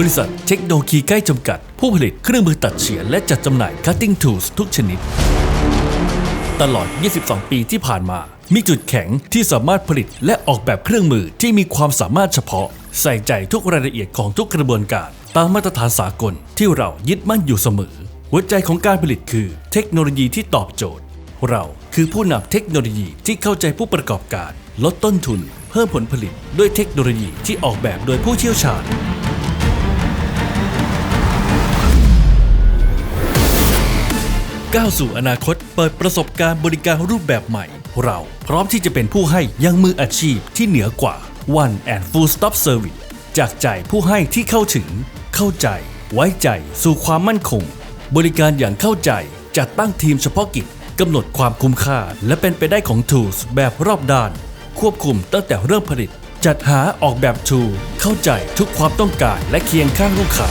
บริษัทเทคโนโลยีใกล้จำกัด ผู้ผลิตเครื่องมือตัดเฉือนและจัดจำหน่าย cutting tools ทุกชนิด ตลอด 22 ปีที่ผ่านมา มีจุดแข็งที่สามารถผลิตและออกแบบเครื่องมือที่มีความสามารถเฉพาะ ใส่ใจทุกรายละเอียดของทุกกระบวนการ ตามมาตรฐานสากลที่เรายึดมั่นอยู่เสมอ หัวใจของการผลิตคือเทคโนโลยีที่ตอบโจทย์ เราคือผู้นำเทคโนโลยีที่เข้าใจผู้ประกอบการ ลดต้นทุน เพิ่มผลผลิตด้วยเทคโนโลยีที่ออกแบบโดยผู้เชี่ยวชาญ ก้าวสู่อนาคต เปิดประสบการณ์บริการรูปแบบใหม่ เราพร้อมที่จะเป็นผู้ให้ยังมืออาชีพที่เหนือกว่า One and Full Stop Service จากใจผู้ให้ที่เข้าถึง เข้าใจ ไว้ใจสู่ความมั่นคง บริการอย่างเข้าใจจัดตั้งทีมเฉพาะกิจกำหนดความคุ้มค่า และเป็นไปได้ของ Tools แบบรอบด้าน ควบคุมตั้งแต่เริ่มผลิต จัดหาออกแบบ Tool เข้าใจทุกความต้องการและเคียงข้างลูกค้า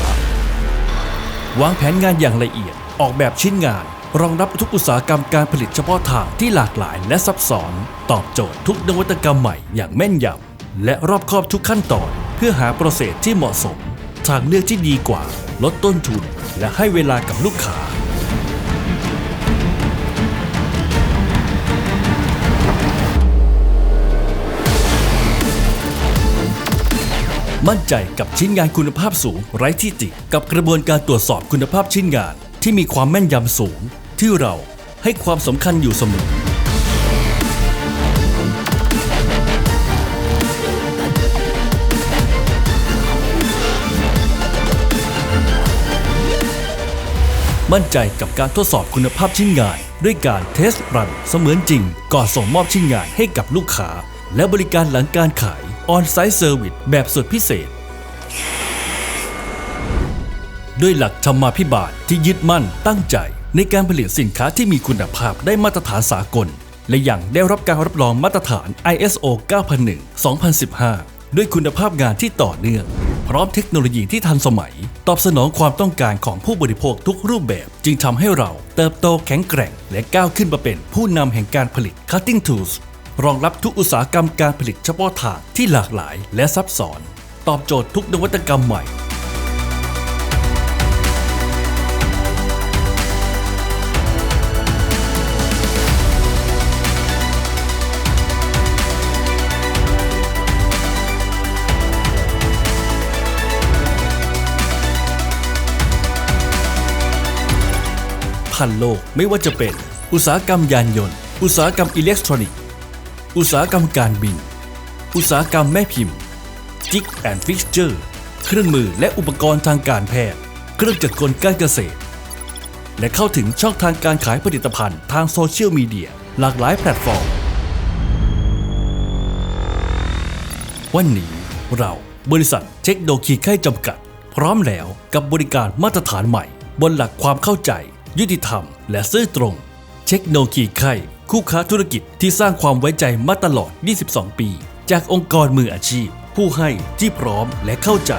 วางแผนงานอย่างละเอียด ออกแบบชิ้นงาน รองรับทุกอุตสาหกรรมการผลิตเฉพาะทางที่หลากหลายและซับซ้อน ตอบโจทย์ทุกนวัตกรรมใหม่อย่างแม่นยำและรอบคอบทุกขั้นตอน เพื่อหาโปรเซสที่เหมาะสม ทางเลือกที่ดีกว่า ลดต้นทุน และให้เวลากับลูกค้า มั่นใจกับชิ้นงานคุณภาพสูงไร้ที่ติกับกระบวนการตรวจสอบคุณภาพชิ้นงานที่มีความแม่นยำสูง ที่เราให้ความสำคัญอยู่เสมอ มั่นใจกับการทดสอบคุณภาพชิ้นงาน ด้วยการเทสรันเสมือนจริง ก่อนส่งมอบชิ้นงานให้กับลูกค้า และบริการหลังการขายออนไซต์เซอร์วิสแบบสุดพิเศษ ด้วยหลักธรรมาภิบาลที่ยึดมั่นตั้งใจ ในการผลิตสินค้าที่มีคุณภาพได้มาตรฐานสากล และยังได้รับการรับรองมาตรฐาน ISO 9001-2015 ด้วยคุณภาพงานที่ต่อเนื่อง พร้อมเทคโนโลยีที่ทันสมัย ตอบสนองความต้องการของผู้บริโภคทุกรูปแบบ จึงทำให้เราเติบโตแข็งแกร่ง และก้าวขึ้นมาเป็นผู้นำแห่งการผลิต cutting tools รองรับทุกอุตสาหกรรมการผลิตเฉพาะทางที่หลากหลายและซับซ้อน ตอบโจทย์ทุกนวัตกรรมใหม่ ทันโลกไม่ว่าจะเป็น อุตสาหกรรมยานยนต์ อุตสาหกรรมอิเล็กทรอนิกส์ อุตสาหกรรมการบิน อุตสาหกรรมแม่พิมพ์จิกแอนด์ฟิกเจอร์ เครื่องมือและอุปกรณ์ทางการแพทย์ เครื่องจักรกลการเกษตร และเข้าถึงช่องทางการขายผลิตภัณฑ์ทางโซเชียลมีเดียหลากหลายแพลตฟอร์ม วันนี้เราบริษัทเทคโนโลยีไข้จำกัด พร้อมแล้วกับบริการมาตรฐานใหม่ บนหลักความเข้าใจ ยุติธรรม และซื่อตรง เช็คโนคีไข้คู่ค้าธุรกิจที่สร้างความไว้ใจมาตลอด 22 ปี จากองค์กรมืออาชีพ ผู้ให้ที่พร้อมและเข้าใจ